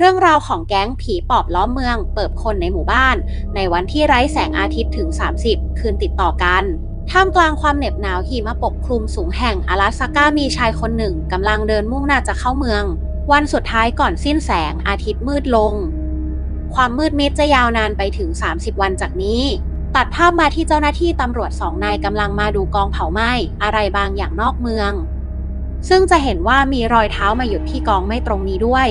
เรื่องราวของแก๊งผีปอบล้อมเมือง เปิดคนในหมู่บ้าน ในวันที่ไร้แสงอาทิตย์ถึง 30 คืนติดต่อกัน ท่ามกลางความเหน็บหนาวหิมะปกคลุมสูงแห่ง阿拉สก้ามีชายคนหนึ่งกำลังเดินมุ่งหน้าจะเข้าเมือง วันสุดท้ายก่อนสิ้นแสงอาทิตย์มืดลง ความมืดมิดจะยาวนานไปถึง 30 วันจากนี้ ตัดภาพมาที่เจ้าหน้าที่ตำรวจสองนายกำลังมาดูกองเผาไหม้อะไรบางอย่างนอกเมือง ซึ่งจะเห็นว่ามีรอยเท้ามาหยุดที่กองไม้ตรงนี้ด้วย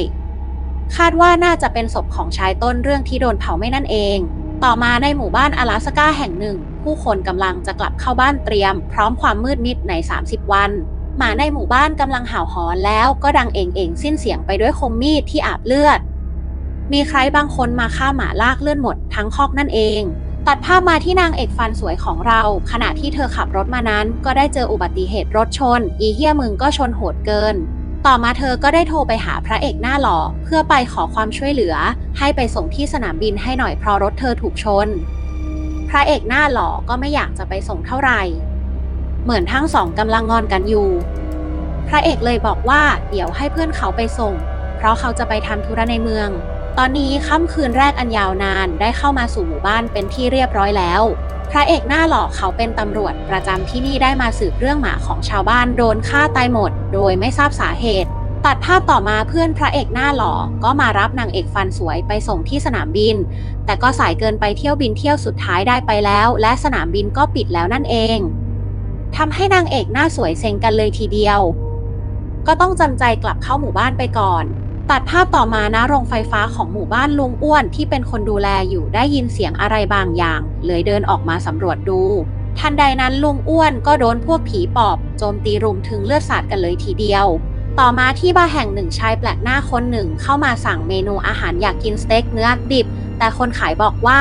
คาดว่าน่าจะเป็นศพของชายต้นเรื่องที่โดนเผาไม้นั่นเอง ต่อมาในหมู่บ้าน阿拉สก้าแห่งหนึ่ง ผู้คนกำลังจะกลับเข้าบ้านเตรียม พร้อมความมืดมิดใน 30 วัน หมาในหมู่บ้านกำลังเห่าหอนแล้วก็ดังเองเองสิ้นเสียงไปด้วยคมมีดที่อาบเลือด มีใครบางคนมาฆ่าหมาลากเลือดหมดทั้งคอกนั่นเองตัดภาพมาที่นางเอกฟันสวยของเรา ขณะที่เธอขับรถมานั้น ก็ได้เจออุบัติเหตุรถชน อีเฮียมึงก็ชนโหดเกิน ต่อมาเธอก็ได้โทรไปหาพระเอกหน้าหล่อเพื่อไปขอความช่วยเหลือ ให้ไปส่งที่สนามบินให้หน่อยเพราะรถเธอถูกชน พระเอกหน้าหล่อก็ไม่อยากจะไปส่งเท่าไหร่ เหมือนทั้งสองกำลังงอนกันอยู่ พระเอกเลยบอกว่าเดี๋ยวให้เพื่อนเขาไปส่ง เพราะเขาจะไปทำธุระในเมือง ตอนนี้ค่ำคืนแรกอันยาวนานได้เข้ามาสู่หมู่บ้านเป็นที่เรียบร้อยแล้ว พระเอกหน้าหล่อเขาเป็นตำรวจประจำที่นี่ได้มาสืบเรื่องหมาของชาวบ้านโดนฆ่าตายหมด โดยไม่ทราบสาเหตุ ตัดภาพต่อมาเพื่อนพระเอกหน้าหล่อ ก็มารับนางเอกฟันสวยไปส่งที่สนามบิน แต่ก็สายเกินไปเที่ยวบินเที่ยวสุดท้ายได้ไปแล้ว และสนามบินก็ปิดแล้วนั่นเองทำให้นางเอกหน้าสวยเซ็งกันเลยทีเดียว ก็ต้องจำใจกลับเข้าหมู่บ้านไปก่อน ตัดภาพต่อมานะโรงไฟฟ้าของหมู่บ้านลุงอ้วนที่เป็นคนดูแลอยู่ได้ยินเสียงอะไรบางอย่าง เลยเดินออกมาสำรวจดู ทันใดนั้นลุงอ้วนก็โดนพวกผีปอบโจมตีรุมถึงเลือดสาดกันเลยทีเดียว ต่อมาที่บาร์แห่งหนึ่งชายแปลกหน้าคนหนึ่งเข้ามาสั่งเมนูอาหารอยากกินสเต็กเนื้อดิบ แต่คนขายบอกว่า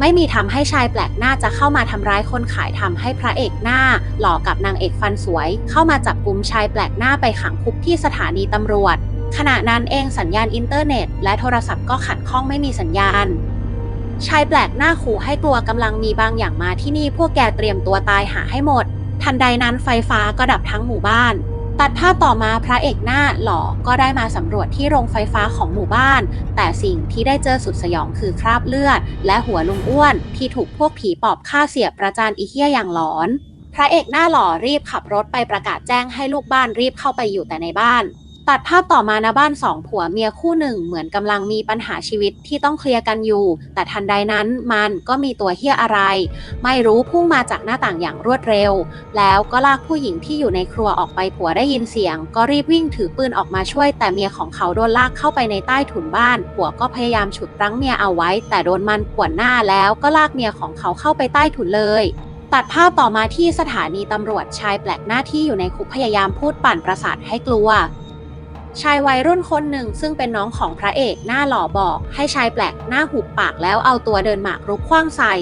ไม่มีทำให้ชายแปลกหน้าจะเข้ามาทำร้ายคนขายทำให้พระเอกหน้า หล่อกับนางเอกฟันสวย เข้ามาจับกุมชายแปลกหน้าไปขังคุกที่สถานีตำรวจ ขณะนั้นเองสัญญาณอินเทอร์เน็ต และโทรศัพท์ก็ขัดข้องไม่มีสัญญาณ ชายแปลกหน้าขู่ให้กลัวกำลังมีบางอย่างมาที่นี่พวกแกเตรียมตัวตายหาให้หมด ทันใดนั้นไฟฟ้าก็ดับทั้งหมู่บ้าน ตัดภาพต่อมาพระเอกหน้าหล่อก็ได้มาสำรวจที่โรงไฟฟ้าของหมู่บ้าน แต่สิ่งที่ได้เจอสุดสยองคือคราบเลือด และหัวลุงอ้วน ที่ถูกพวกผีปอบฆ่าเสียบประจานอีเหี้ยอย่างหลอน พระเอกหน้าหล่อรีบขับรถไปประกาศแจ้งให้ลูกบ้านรีบเข้าไปอยู่แต่ในบ้าน ตัดภาพต่อมาณบ้านสองผัวเมียคู่หนึ่งเหมือนกำลังมีปัญหาชีวิตที่ต้องเคลียร์กันอยู่ แต่ทันใดนั้นมันก็มีตัวเฮี้ยอะไร ไม่รู้พุ่งมาจากหน้าต่างอย่างรวดเร็ว แล้วก็ลากผู้หญิงที่อยู่ในครัวออกไปผัวได้ยินเสียง ก็รีบวิ่งถือปืนออกมาช่วย แต่เมียของเขาโดนลากเข้าไปในใต้ถุนบ้าน ผัวก็พยายามฉุดรั้งเมียเอาไว้ แต่โดนมันขวนหน้าแล้วก็ลากเมียของเขาเข้าไปใต้ถุนเลยตัดภาพต่อมาที่สถานีตำรวจชายแปลกหน้าที่อยู่ในคุกพยายามพูดปั่นประสาทให้กลัว ชายวัยรุ่นคนหนึ่งซึ่งเป็นน้องของพระเอกหน้าหล่อบอก ให้ชายแปลกหน้าหุบปากแล้วเอาตัวเดินหมากรุกคว้างใส่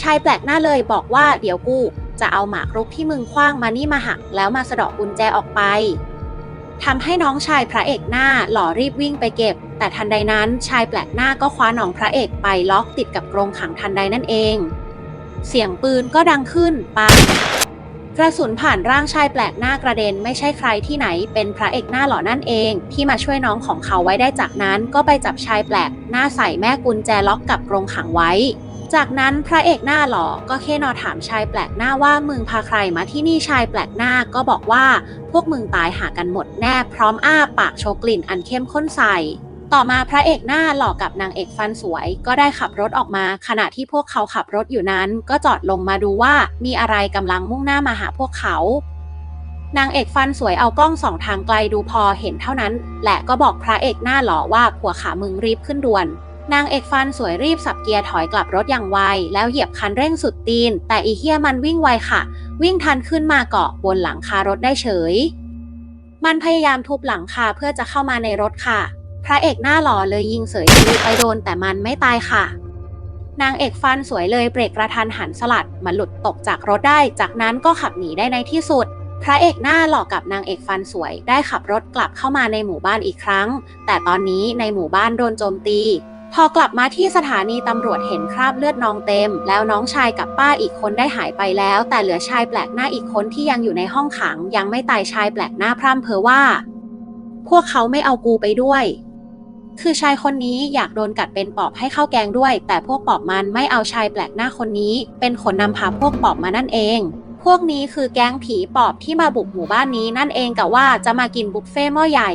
ชายแปลกหน้าเลยบอกว่าเดี๋ยวกูจะเอาหมากรุกที่มึงคว้างมานี่มาหักแล้วมาสะเดอกกุญแจออกไปทำให้น้องชายพระเอกหน้าหล่อรีบวิ่งไปเก็บ แต่ทันใดนั้นชายแปลกหน้าก็คว้าน้องพระเอกไปล็อกติดกับกรงขังทันใดนั่นเอง เสียงปืนก็ดังขึ้นปัง กระสุนผ่านร่างชายแปลกหน้ากระเด็นไม่ใช่ใครที่ไหนเป็นพระเอกหน้าหล่อนั่นเอง ที่มาช่วยน้องของเขาไว้ได้จากนั้นก็ไปจับชายแปลกหน้าใส่แม่กุญแจล็อกกับกรงขังไว้ จากนั้นพระเอกหน้าหล่อก็เคนอถามชายแปลกหน้าว่ามึงพาใครมาที่นี่ชายแปลกหน้าก็บอกว่า พวกมึงตายหากันหมดแน่พร้อมอ้าปากโชว์กลิ่นอันเข้มข้นใส่ ต่อมาพระเอกหน้าหลอกกับนางเอกฟันสวย ก็ได้ขับรถออกมา ขณะที่พวกเขาขับรถอยู่นั้น ก็จอดลงมาดูว่ามีอะไรกำลังมุ่งหน้ามาหาพวกเขา นางเอกฟันสวยเอากล้องสองทางไกลดูพอเห็นเท่านั้น และก็บอกพระเอกหน้าหล่อว่าผัวขามึงรีบขึ้นด่วนนางเอกฟันสวยรีบสับเกียร์ถอยกลับรถอย่างไว แล้วเหยียบคันเร่งสุดตีน แต่อีเฮียมันวิ่งไวค่ะ วิ่งทันขึ้นมาเกาะบนหลังคารถได้เฉย มันพยายามทุบหลังคาเพื่อจะเข้ามาในรถค่ะ พระเอกหน้าหล่อเลยยิงเสยทะลุไปโดนแต่มันไม่ตายค่ะ นางเอกฟันสวยเลยเบรกกระทันหันสลัดมันหลุดตกจากรถได้ จากนั้นก็ขับหนีได้ในที่สุด พระเอกหน้าหล่อกับนางเอกฟันสวยได้ขับรถกลับเข้ามาในหมู่บ้านอีกครั้ง แต่ตอนนี้ในหมู่บ้านโดนโจมตี พอกลับมาที่สถานีตำรวจเห็นคราบเลือดนองเต็ม แล้วน้องชายกับป้าอีกคนได้หายไปแล้ว แต่เหลือชายแปลกหน้าอีกคนที่ยังอยู่ในห้องขัง ยังไม่ตายชายแปลกหน้าพร่ำเพ้อว่า พวกเขาไม่เอากูไปด้วย คือชายคนนี้อยากโดนกัดเป็นปอบให้เข้าแกงด้วย แต่พวกปอบมันไม่เอาชายแปลกหน้าคนนี้ เป็นคนนำพาพวกปอบมานั่นเอง พวกนี้คือแก๊งผีปอบที่มาบุกหมู่บ้านนี้นั่นเองกับว่าจะมากินบุฟเฟ่หม้อใหญ่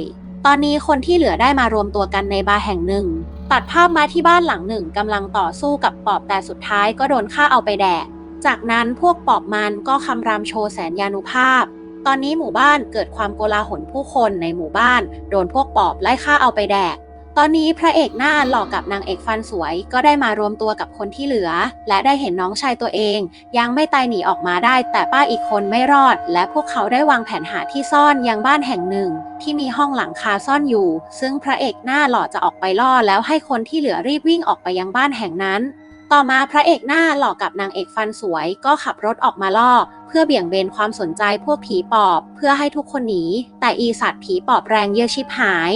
ตอนนี้คนที่เหลือได้มารวมตัวกันในบาร์แห่งหนึ่ง ตัดภาพมาที่บ้านหลังหนึ่งกำลังต่อสู้กับปอบแต่สุดท้ายก็โดนฆ่าเอาไปแดก จากนั้นพวกปอบมันก็คำรามโชว์แสนยานุภาพตอนนี้หมู่บ้านเกิดความโกลาหลผู้คนในหมู่บ้าน โดนพวกปอบไล่ฆ่าเอาไปแดก ตอนนี้พระเอกหน้าหล่อกับนางเอกฟันสวย ก็ได้มารวมตัวกับคนที่เหลือ และได้เห็นน้องชายตัวเอง ยังไม่ตายหนีออกมาได้ แต่ป้าอีกคนไม่รอด และพวกเขาได้วางแผนหาที่ซ่อนยังบ้านแห่งหนึ่ง ที่มีห้องหลังคาซ่อนอยู่ ซึ่งพระเอกหน้าหล่อจะออกไปล่อแล้วให้คนที่เหลือรีบวิ่งออกไปยังบ้านแห่งนั้น ต่อมาพระเอกหน้าหล่อกับนางเอกฟันสวย ก็ขับรถออกมาล่อเพื่อเบี่ยงเบนความสนใจพวกผีปอบ เพื่อให้ทุกคนหนี แต่อีสัตว์ผีปอบแรงเยอะชิบหาย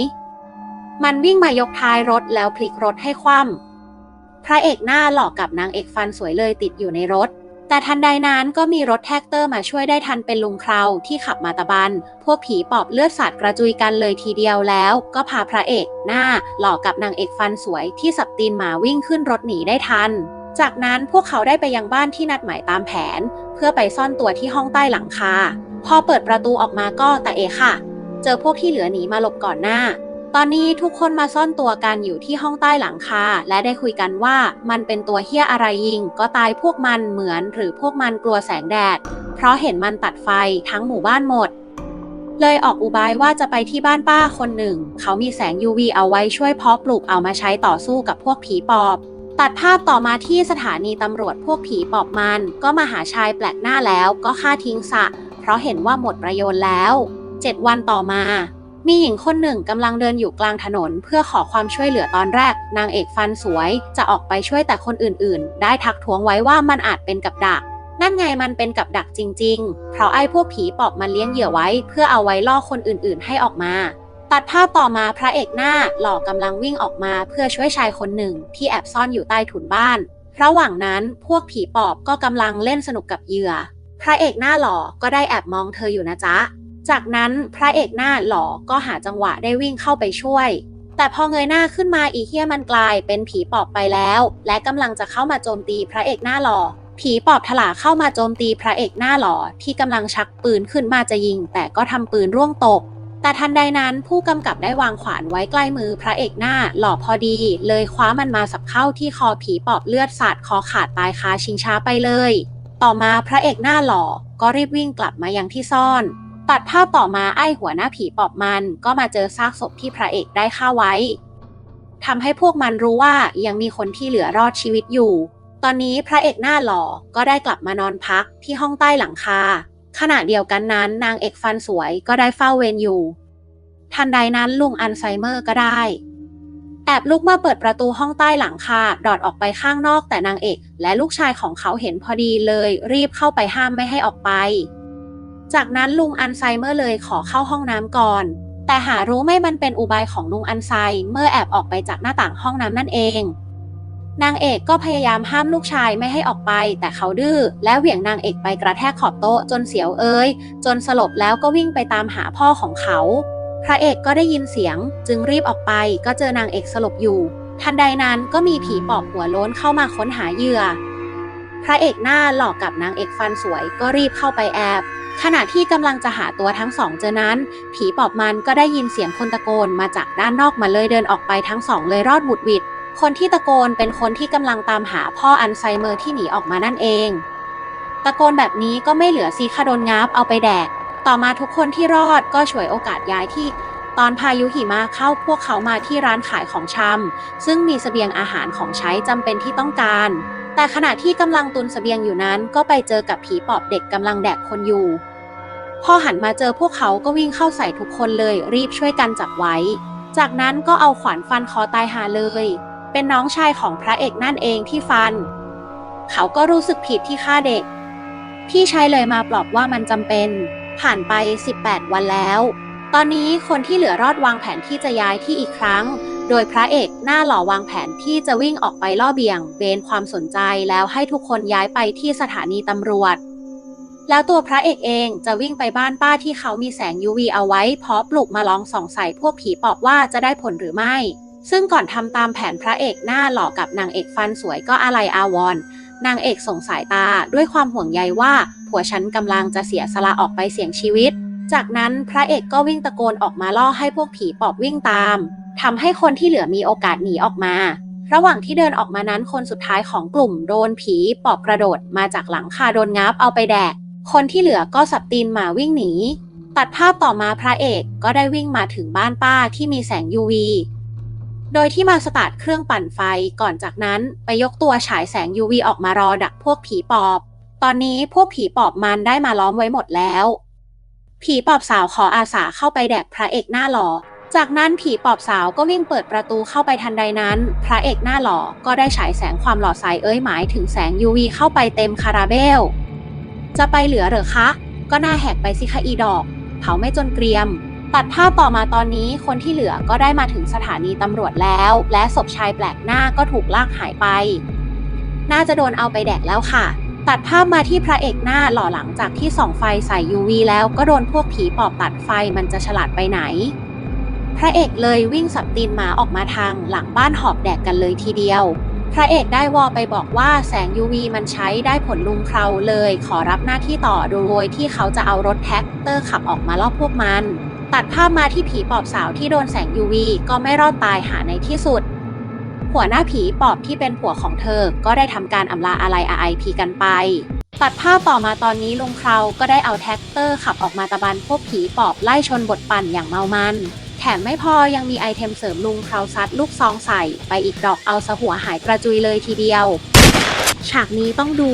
มันวิ่งมายกท้ายรถแล้วพลิกรถให้คว่ำพระเอกหน้าหลอกกับนางเอกฟันสวยเลยติดอยู่ในรถ แต่ทันใดนั้นก็มีรถแท็กเตอร์มาช่วยได้ทันเป็นลุงคราวที่ขับมาตะบัน พวกผีปอบเลือดสาดกระจุยกันเลยทีเดียวแล้ว ก็พาพระเอกหน้าหลอกกับนางเอกฟันสวยที่สับตีนหมาวิ่งขึ้นรถหนีได้ทัน จากนั้นพวกเขาได้ไปยังบ้านที่นัดหมายตามแผน เพื่อไปซ่อนตัวที่ห้องใต้หลังคา พอเปิดประตูออกมาก็ต่เอค่ะ เจอพวกที่เหลือหนีมาหลบก่อนหน้า ตอนนี้ทุกคนมาซ่อนตัวกันอยู่ที่ห้องใต้หลังคาและได้คุยกันว่ามันเป็นตัวเฮี้ยอะไรยิง ก็ตายพวกมันเหมือนหรือพวกมันกลัวแสงแดด เพราะเห็นมันตัดไฟทั้งหมู่บ้านหมด เลยออกอุบายว่าจะไปที่บ้านป้าคนหนึ่ง เขามีแสง UV เอาไว้ช่วยเพาะปลูกเอามาใช้ต่อสู้กับพวกผีปอบ ตัดภาพต่อมาที่สถานีตำรวจพวกผีปอบมัน ก็มาหาชายแปลกหน้าแล้วก็ฆ่าทิ้งสะ เพราะเห็นว่าหมดประโยชน์แล้ว 7 วันต่อมา มีหญิงคนหนึ่งกำลังเดินอยู่กลางถนน เพื่อขอความช่วยเหลือตอนแรก นางเอกฟันสวยจะออกไปช่วยแต่คนอื่นๆ ได้ทักท้วงไว้ว่ามันอาจเป็นกับดัก นั่นไงมันเป็นกับดักจริง ๆ เพราะไอ้พวกผีปอบมันเลี้ยงเหยื่อไว้ เพื่อเอาไว้ล่อคนอื่นๆ ให้ออกมา ตัดภาพต่อมาพระเอกหน้าหล่อกำลังวิ่งออกมาเพื่อช่วยชายคนหนึ่งที่แอบซ่อนอยู่ใต้ถุนบ้าน ระหว่างนั้นพวกผีปอบก็กำลังเล่นสนุกกับเหยื่อ พระเอกหน้าหล่อก็ได้แอบมองเธออยู่นะจ๊ะ จากนั้นพระเอกหน้าหล่อก็หาจังหวะได้วิ่งเข้าไปช่วย แต่พอเงยหน้าขึ้นมาอีเฮียมันกลายเป็นผีปอบไปแล้ว และกำลังจะเข้ามาโจมตีพระเอกหน้าหล่อ ผีปอบถลาเข้ามาโจมตีพระเอกหน้าหล่อที่กำลังชักปืนขึ้นมาจะยิง แต่ก็ทำปืนร่วงตก แต่ทันใดนั้นผู้กำกับได้วางขวานไว้ใกล้มือพระเอกหน้าหล่อพอดี เลยคว้ามันมาสับเข้าที่คอผีปอบเลือดสาดคอขาดตายคาชิงช้าไปเลย ต่อมาพระเอกหน้าหล่อก็รีบวิ่งกลับมายังที่ซ่อน ตัดภาพต่อมาไอ้หัวหน้าผีปอบมันก็มาเจอซากศพที่พระเอกได้ฆ่าไว้ทำให้พวกมันรู้ว่ายังมีคนที่เหลือรอดชีวิตอยู่ ตอนนี้พระเอกหน้าหล่อก็ได้กลับมานอนพักที่ห้องใต้หลังคา ขณะเดียวกันนั้นนางเอกฟันสวยก็ได้เฝ้าเวรอยู่ ทันใดนั้นลุงอัลไซเมอร์ก็ได้ แอบลุกมาเปิดประตูห้องใต้หลังคาดอดออกไปข้างนอกแต่นางเอก และลูกชายของเขาเห็นพอดีเลยรีบเข้าไปห้ามไม่ให้ออกไป จากนั้นลุงอันไซเมอร์เลยขอเข้าห้องน้ำก่อน แต่หารู้ไม่มันเป็นอุบายของลุงอันไซเมื่อแอบออกไปจากหน้าต่างห้องน้ำนั่นเอง นางเอกก็พยายามห้ามลูกชายไม่ให้ออกไป แต่เขาดื้อและเหวี่ยงนางเอกไปกระแทกขอบโต๊ะจนเสียวเอ้ยจนสลบแล้วก็วิ่งไปตามหาพ่อของเขา พระเอกก็ได้ยินเสียง จึงรีบออกไปก็เจอนางเอกสลบอยู่ ทันใดนั้นก็มีผีปอบหัวโล้นเข้ามาค้นหาเหยื่อ พระเอกหน้าหลอกกับนางเอกฟันสวยก็รีบเข้าไปแอบ ขณะที่กำลังจะหาตัวทั้งสองเจอนั้น ผีปอบมันก็ได้ยินเสียงคนตะโกนมาจากด้านนอกมาเลยเดินออกไปทั้งสองเลยรอดบุดหวิดคนที่ตะโกนเป็นคนที่กำลังตามหาพ่ออัลไซเมอร์ที่หนีออกมานั่นเอง ตะโกนแบบนี้ก็ไม่เหลือซีคาโดนงับเอาไปแดก ต่อมาทุกคนที่รอดก็ฉวยโอกาสย้ายที่ ตอนพายุหิมะเข้าพวกเขามาที่ร้านขายของชำซึ่งมีเสบียงอาหารของใช้จำเป็นที่ต้องการ แต่ขณะที่กำลังตุนเสบียงอยู่นั้น ก็ไปเจอกับผีปอบเด็กกำลังแดกคนอยู่ พอหันมาเจอพวกเขาก็วิ่งเข้าใส่ทุกคนเลยรีบช่วยกันจับไว้ จากนั้นก็เอาขวานฟันคอตายหาเลย เป็นน้องชายของพระเอกนั่นเองที่ฟัน เขาก็รู้สึกผิดที่ฆ่าเด็ก พี่ชายเลยมาปลอบว่ามันจำเป็น ผ่านไป 18 วันแล้ว ตอนนี้คนที่เหลือรอดวางแผนที่จะย้ายที่อีกครั้ง โดยพระเอกหน้าหล่อวางแผนที่จะวิ่งออกไปล่อเบี่ยง เบนความสนใจแล้วให้ทุกคนย้ายไปที่สถานีตำรวจ แล้วตัวพระเอกเองจะวิ่งไปบ้านป้าที่เขามีแสง UV เอาไว้เพราะปลุกมาลองส่องใส่พวกผีปอบว่าจะได้ผลหรือไม่ ซึ่งก่อนทำตามแผนพระเอกหน้าหล่อกับนางเอกฟันสวยก็อะไรอาวรณ์นางเอกส่งสายตาด้วยความห่วงใยว่าผัวฉันกำลังจะเสียสละออกไปเสี่ยงชีวิต จากนั้นพระเอกก็วิ่งตะโกนออกมาล่อให้พวกผีปอบวิ่งตาม ทำให้คนที่เหลือมีโอกาสหนีออกมา ระหว่างที่เดินออกมานั้นคนสุดท้ายของกลุ่มโดนผีปอบกระโดดมาจากหลังคาโดนงับเอาไปแดก คนที่เหลือก็สับตีนหมาวิ่งหนี ตัดภาพต่อมาพระเอกก็ได้วิ่งมาถึงบ้านป้าที่มีแสง UV โดยที่มาสตาร์ทเครื่องปั่นไฟก่อนจากนั้นไปยกตัวฉายแสง UV ออกมารอดักพวกผีปอบ ตอนนี้พวกผีปอบมันได้มาล้อมไว้หมดแล้ว ผีปอบสาวขออาสาเข้าไปแดกพระเอกหน้าหล่อ จากนั้นผีปอบสาวก็วิ่งเปิดประตูเข้าไปทันใดนั้น พระเอกหน้าหล่อก็ได้ฉายแสงความหล่อใสเอ้ยหมายถึงแสง UV เข้าไปเต็มคาราเบล จะไปเหลือเหรอคะ ก็น่าแหกไปสิคะอีดอก เผาไม่จนเกรียม ตัดภาพต่อมาตอนนี้คนที่เหลือก็ได้มาถึงสถานีตำรวจแล้ว และศพชายแปลกหน้าก็ถูกลากหายไป น่าจะโดนเอาไปแดกแล้วค่ะ ตัดภาพมาที่พระเอกหน้าหล่อหลังจากที่ส่องไฟใส่ UV แล้วก็โดนพวกผีปอบตัดไฟมันจะฉลาดไปไหน พระเอกเลยวิ่งสับตีนหมาออกมาทางหลังบ้านหอบแดกกันเลยทีเดียว พระเอกได้วอลไปบอกว่าแสง UV มันใช้ได้ผลลุงเคราเลยขอรับหน้าที่ต่อโดยที่เขาจะเอารถแท็กเตอร์ขับออกมาล่อพวกมัน ตัดภาพมาที่ผีปอบสาวที่โดนแสง UV ก็ไม่รอดตายหาในที่สุด หัวหน้าผีปอบที่เป็นผัวของเธอ ก็ได้ทำการอำลาอะไร RIP กันไปตัดภาพต่อมาตอนนี้ลุงเคราก็ได้เอาแท็กเตอร์ขับออกมาตะบันพวกผีปอบไล่ชนบทปั่นอย่างเมามัน แถมไม่พอยังมีไอเทมเสริมลุงเคราซัดลูกซองใส่ ไปอีกดอกเอาสะหัวหายกระจุยเลยทีเดียว ฉากนี้ต้องดู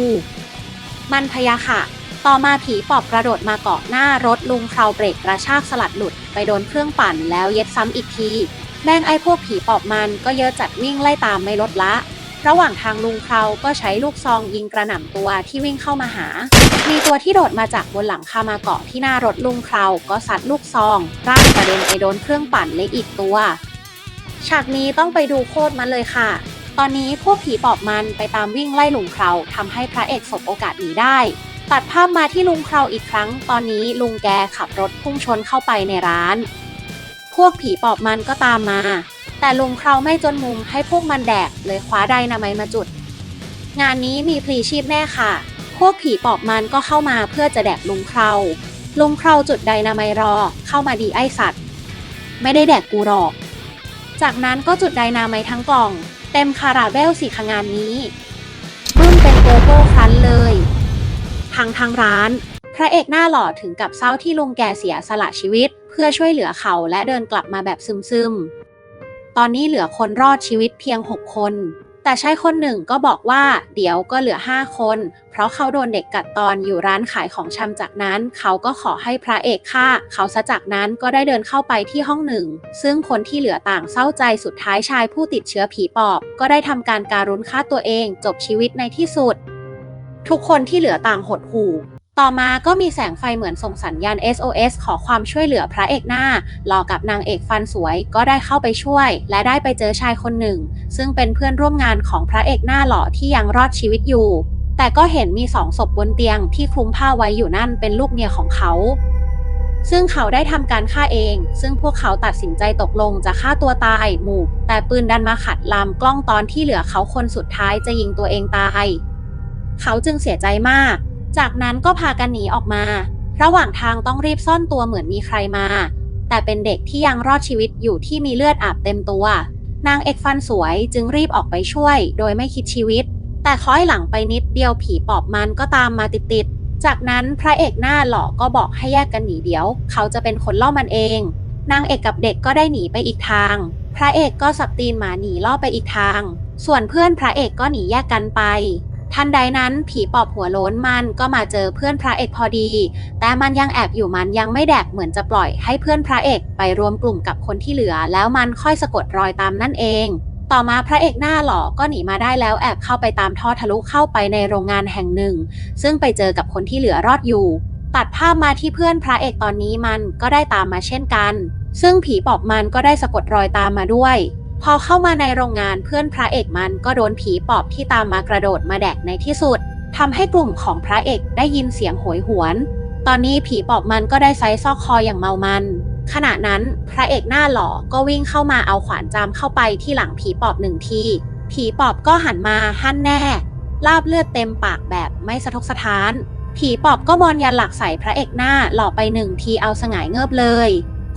มันพยาค่ะ ต่อมาผีปอบกระโดดมาเกาะหน้ารถลุงเคราเบรกกระชากสลัดหลุด ไปโดนเครื่องปั่นแล้วเย็ดซ้ำอีกทีแม่งไอ้พวกผีปอบมันก็เยอะจัดวิ่งไล่ตามไม่ลดละ ระหว่างทางลุงเคราก็ใช้ลูกซองยิงกระหน่ำตัวที่วิ่งเข้ามาหา มีตัวที่โดดมาจากบนหลังคามาเกาะที่หน้ารถลุงเคราก็ซัดลูกซองร่างกระเด็นไปโดนเครื่องปั่นเล็กอีกตัว ฉากนี้ต้องไปดูโคตรมันเลยค่ะ ตอนนี้พวกผีปอบมันไปตามวิ่งไล่ลุงเคราทำให้พระเอกสบโอกาสหนีได้ ตัดภาพมาที่ลุงเคราอีกครั้ง ตอนนี้ลุงแกขับรถพุ่งชนเข้าไปในร้าน พวกผีปอบมันก็ตามมา แต่ลุงเคราไม่จนมุมให้พวกมันแดกเลยคว้าไดนาไมมาจุด งานนี้มีพลีชีพแน่ค่ะ พวกผีปอบมันก็เข้ามาเพื่อจะแดกลุงเคราลุงเคราจุดไดนาไมรอเข้ามาดีไอสัตว์ ไม่ได้แดกกูหรอก จากนั้นก็จุดไดนาไมทั้งกล่อง เต็มคาราเบลสีขงานนี้รุ่นเป็นโกโก้ครันเลยทางทางร้าน พระเอกหน้าหล่อถึงกับเศร้าที่ลุงแก่เสียสละชีวิต เพื่อช่วยเหลือเขาและเดินกลับมาแบบซึมๆ ตอนนี้เหลือคนรอดชีวิตเพียง 6 คน แต่ชายคนหนึ่งก็บอกว่าเดี๋ยวก็เหลือ 5 คน เพราะเขาโดนเด็กกัดตอนอยู่ร้านขายของชำจากนั้น เขาก็ขอให้พระเอกฆ่า เขาซะจากนั้นก็ได้เดินเข้าไปที่ห้องหนึ่ง ซึ่งคนที่เหลือต่างเศร้าใจสุดท้ายชายผู้ติดเชื้อผีปอบ ก็ได้ทำการการุณฆ่าตัวเอง จบชีวิตในที่สุด ทุกคนที่เหลือต่างหดหู่ ต่อมาก็มีแสงไฟเหมือนส่งสัญญาณ SOS ขอความช่วยเหลือพระเอกหน้าหลอกับนางเอกฟันสวยก็ได้เข้าไปช่วย และได้ไปเจอชายคนหนึ่ง ซึ่งเป็นเพื่อนร่วมงานของพระเอกหน้าหล่อที่ยังรอดชีวิตอยู่ แต่ก็เห็นมีสองศพบนเตียงที่คลุมผ้าไว้อยู่นั่นเป็นลูกเมียของเขา ซึ่งเขาได้ทำการฆ่าเอง ซึ่งพวกเขาตัดสินใจตกลงจะฆ่าตัวตายหมู่ แต่ปืนดันมาขัดลำกล้องตอนที่เหลือเขาคนสุดท้ายจะยิงตัวเองตาย เขาจึงเสียใจมาก จากนั้นก็พากันหนีออกมา ระหว่างทางต้องรีบซ่อนตัวเหมือนมีใครมา แต่เป็นเด็กที่ยังรอดชีวิตอยู่ที่มีเลือดอาบเต็มตัว นางเอกฟันสวยจึงรีบออกไปช่วย โดยไม่คิดชีวิต แต่คล้อยหลังไปนิดเดียวผีปอบมันก็ตามมาติดๆ จากนั้นพระเอกหน้าหล่อก็บอกให้แยกกันหนีเดี๋ยว เขาจะเป็นคนล่อมันเอง นางเอกกับเด็กก็ได้หนีไปอีกทาง พระเอกก็สับตีนหมาหนีล่อไปอีกทาง ส่วนเพื่อนพระเอกก็หนีแยกกันไป ทันใดนั้นผีปอบหัวโล้นมันก็มาเจอเพื่อนพระเอกพอดี แต่มันยังแอบอยู่มันยังไม่แดกเหมือนจะปล่อยให้เพื่อนพระเอกไปรวมกลุ่มกับคนที่เหลือ แล้วมันค่อยสะกดรอยตามนั่นเอง ต่อมาพระเอกหน้าหล่อก็หนีมาได้แล้วแอบเข้าไปตามท่อทะลุเข้าไปในโรงงานแห่งหนึ่ง ซึ่งไปเจอกับคนที่เหลือรอดอยู่ ตัดภาพมาที่เพื่อนพระเอกตอนนี้มันก็ได้ตามมาเช่นกัน ซึ่งผีปอบมันก็ได้สะกดรอยตามมาด้วย พอเข้ามาในโรงงานเพื่อนพระเอกมันก็โดนผีปอบที่ตามมากระโดดมาแดกในที่สุดทำให้กลุ่มของพระเอกได้ยินเสียงโหยหวน ตอนนี้ผีปอบมันก็ได้ไซซอกคออย่างเมามัน ขณะนั้นพระเอกหน้าหล่อก็วิ่งเข้ามาเอาขวานจามเข้าไปที่หลังผีปอบหนึ่งที ผีปอบก็หันมาหั่นแน่ ลาบเลือดเต็มปากแบบไม่สะทกสะท้าน ผีปอบก็มอนยันหลักใส่พระเอกหน้าหล่อไปหนึ่งทีเอาสงายเงิบเลย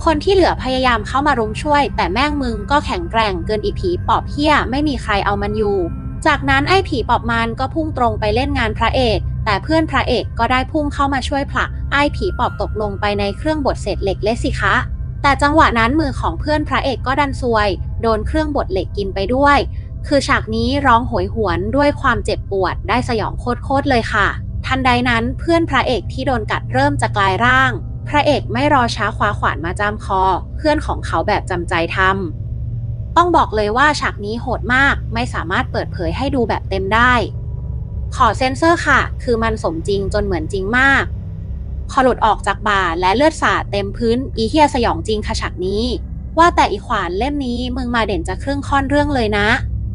คนที่เหลือพยายามเข้ามารุมช่วย แต่แม่งมึงก็แข็งแกร่งเกินอีผีปอบเฮี้ยไม่มีใครเอามันอยู่ จากนั้นไอ้ผีปอบมันก็พุ่งตรงไปเล่นงานพระเอก แต่เพื่อนพระเอกก็ได้พุ่งเข้ามาช่วยผลักไอ้ผีปอบตกลงไปในเครื่องบดเศษเหล็กเละสิคะ แต่จังหวะนั้นมือของเพื่อนพระเอกก็ดันซวย โดนเครื่องบดเหล็กกินไปด้วย คือฉากนี้ร้องโหยหวนด้วยความเจ็บปวดได้สยองโคตรๆเลยค่ะ ทันใดนั้นเพื่อนพระเอกที่โดนกัดเริ่มจะกลายร่าง พระเอกไม่รอช้าคว้าขวานมาจ้ำคอ เพื่อนของเขาแบบจำใจทำต้องบอกเลยว่าฉากนี้โหดมากไม่สามารถเปิดเผยให้ดูแบบเต็มได้ ขอเซ็นเซอร์ค่ะ คือมันสมจริงจนเหมือนจริงมากคอหลุดออกจากบ่าและเลือดสาดเต็มพื้น อีเฮียสยองจริงค่ะฉากนี้ ว่าแต่อีขวานเล่มนี้มึงมาเด่นจะครึ่งค่อนเรื่องเลยนะ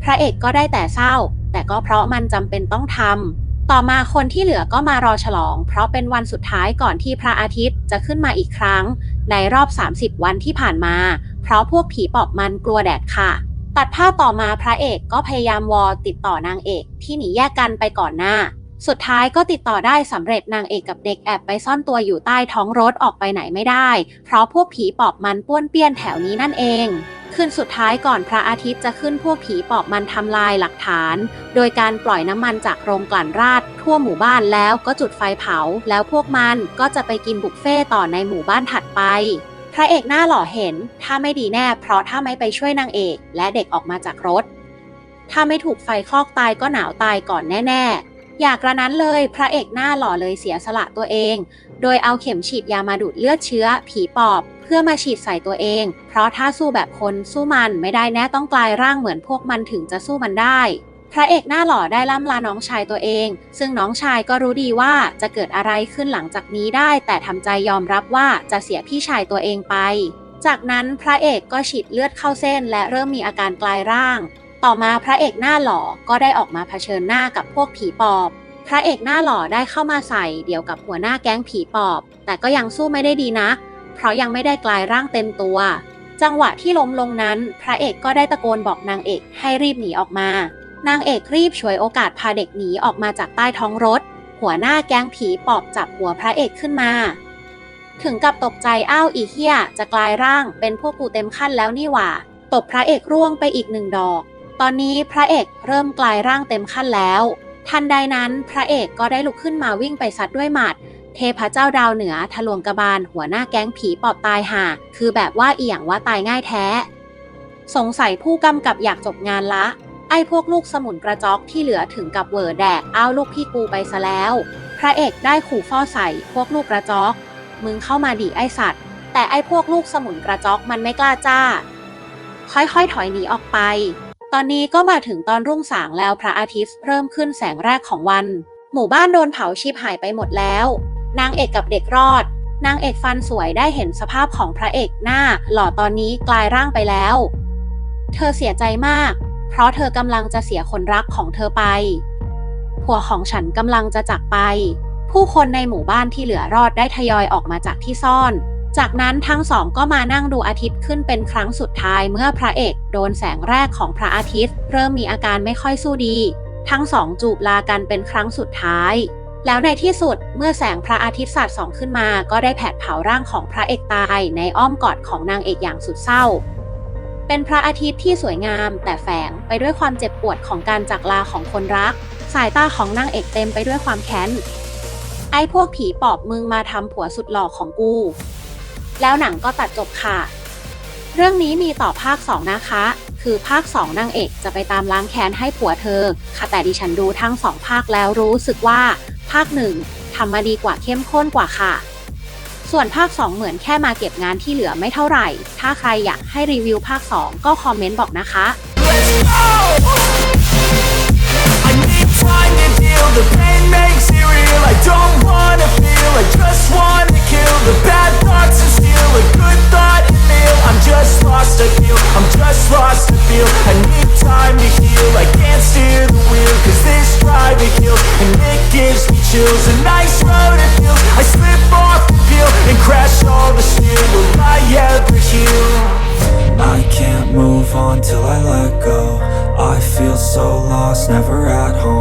พระเอกก็ได้แต่เศร้า แต่ก็เพราะมันจำเป็นต้องทำ ต่อมาคนที่เหลือก็มารอฉลอง เพราะเป็นวันสุดท้ายก่อนที่พระอาทิตย์จะขึ้นมาอีกครั้ง ในรอบ 30 วันที่ผ่านมา เพราะพวกผีปอบมันกลัวแดดค่ะ ตัดภาพต่อมาพระเอกก็พยายามวอลติดต่อนางเอก ที่หนีแยกกันไปก่อนหน้า สุดท้ายก็ติดต่อได้สำเร็จนางเอกกับเด็กแอบไปซ่อนตัวอยู่ใต้ท้องรถออกไปไหนไม่ได้ เพราะพวกผีปอบมันป้วนเปี้ยนแถวนี้นั่นเอง คืนสุดท้ายก่อนพระอาทิตย์จะขึ้นพวกผีปอบมันทำลายหลักฐาน โดยการปล่อยน้ำมันจากโรงกลั่นราดทั่วหมู่บ้านแล้วก็จุดไฟเผา แล้วพวกมันก็จะไปกินบุฟเฟ่ต่อในหมู่บ้านถัดไป พระเอกหน้าหล่อเห็น ถ้าไม่ดีแน่เพราะถ้าไม่ไปช่วยนางเอก และเด็กออกมาจากรถ ถ้าไม่ถูกไฟคลอกตายก็หนาวตายก่อนแน่ ๆ อยากกระนั้นเลย พระเอกหน้าหล่อเลยเสียสละตัวเอง โดยเอาเข็มฉีดยามาดูดเลือดเชื้อ ผีปอบ เพื่อมาฉีดใส่ตัวเอง เพราะถ้าสู้แบบคนสู้มันไม่ได้แน่ต้องกลายร่างเหมือนพวกมันถึงจะสู้มันได้ พระเอกหน้าหล่อได้ล่ำลาน้องชายตัวเอง ซึ่งน้องชายก็รู้ดีว่าจะเกิดอะไรขึ้นหลังจากนี้ได้ แต่ทำใจยอมรับว่าจะเสียพี่ชายตัวเองไป จากนั้นพระเอกก็ฉีดเลือดเข้าเส้น และเริ่มมีอาการกลายร่าง ต่อมาพระเอกหน้าหล่อก็ได้ออกมาเผชิญหน้ากับพวกผีปอบ ระเอกหน้าหล่อได้เข้ามาใส่เดียวกับหัวหน้าแก๊งผีปอบ แต่ก็ยังสู้ไม่ได้ดีนักเพราะยังไม่ได้กลายร่างเต็มตัว จังหวะที่ล้มลงนั้น พระเอกก็ได้ตะโกนบอกนางเอกให้รีบหนีออกมา นางเอกรีบฉวยโอกาสพาเด็กหนีออกมาจากใต้ท้องรถ หัวหน้าแก๊งผีปอบจับหัวพระเอกขึ้นมา ถึงกับตกใจอ้าวอีเฮียจะกลายร่างเป็นพวกกูเต็มขั้นแล้วนี่หว่า ตบพระเอกร่วงไปอีกหนึ่งดอก ตอนนี้พระเอกเริ่มกลายร่างเต็มขั้นแล้ว ทันใดนั้นพระเอกก็ได้ลุกขึ้นมาวิ่งไปซัดด้วยหมัด เทพเจ้าดาวเหนือทะลวงกระบาลหัวหน้าแก๊งผีปอบตายห่าคือแบบว่าเอี่ยงว่าตายง่ายแท้ สงสัยผู้กำกับอยากจบงานละ ไอ้พวกลูกสมุนกระจอกที่เหลือถึงกับเวอร์แดกเอาลูกพี่กูไปซะแล้ว พระเอกได้ขู่ฟ้อใส่พวกลูกกระจอก มึงเข้ามาดิไอสัตว์ แต่ไอ้พวกลูกสมุนกระจอกมันไม่กล้าจ้า ค่อยๆถอยหนีออกไป ตอนนี้ก็มาถึงตอนรุ่งสางแล้วพระอาทิตย์เริ่มขึ้นแสงแรกของวัน หมู่บ้านโดนเผาชีพหายไปหมดแล้ว นางเอกกับเด็กรอด นางเอกฟันสวยได้เห็นสภาพของพระเอกหน้า หล่อตอนนี้กลายร่างไปแล้ว เธอเสียใจมาก เพราะเธอกำลังจะเสียคนรักของเธอไป ผัวของฉันกำลังจะจากไป ผู้คนในหมู่บ้านที่เหลือรอดได้ทยอยออกมาจากที่ซ่อน จากนั้นทั้งสองก็มานั่งดูอาทิตย์ขึ้นเป็นครั้งสุดท้ายเมื่อพระเอกโดนแสงแรกของพระอาทิตย์ เริ่มมีอาการไม่ค่อยสู้ดี ทั้งสองจูบลากันเป็นครั้งสุดท้าย แล้วในที่สุดเมื่อแสงพระอาทิตย์สาดส่องขึ้นมา ก็ได้แผดเผาร่างของพระเอกตายในอ้อมกอดของนางเอกอย่างสุดเศร้า เป็นพระอาทิตย์ที่สวยงาม แต่แฝงไปด้วยความเจ็บปวดของการจากลาของคนรัก สายตาของนางเอกเต็มไปด้วยความแค้นไอ้พวกผีปอบมึงมาทำผัวสุดหล่อของกู แล้วหนังก็ตัดจบค่ะ เรื่องนี้มีต่อภาค 2 นะคะ คือภาค 2 นางเอกจะไปตามล้างแค้นให้ผัวเธอ ค่ะแต่ดิฉันดูทั้ง 2 ภาคแล้วรู้สึกว่า ภาค 1ทำมาดีกว่าเข้มข้นกว่าค่ะ ส่วนภาค 2 เหมือนแค่มาเก็บงานที่เหลือไม่เท่าไหร่ ถ้าใครอยากให้รีวิวภาค 2 ก็คอมเมนต์บอกนะคะ the pain makes it real I don't wanna feel, I just wanna kill The bad thoughts a good thought and feel I'm just lost, I feel. I'm just lost, to feel. I need time to heal. I can't steer the wheel Cause this drive, it kills. And it gives me chills. A nice road, it feels. I slip off the wheel And crash all the steel. Will I ever heal? I can't move on till I let go. I feel so lost, never at home.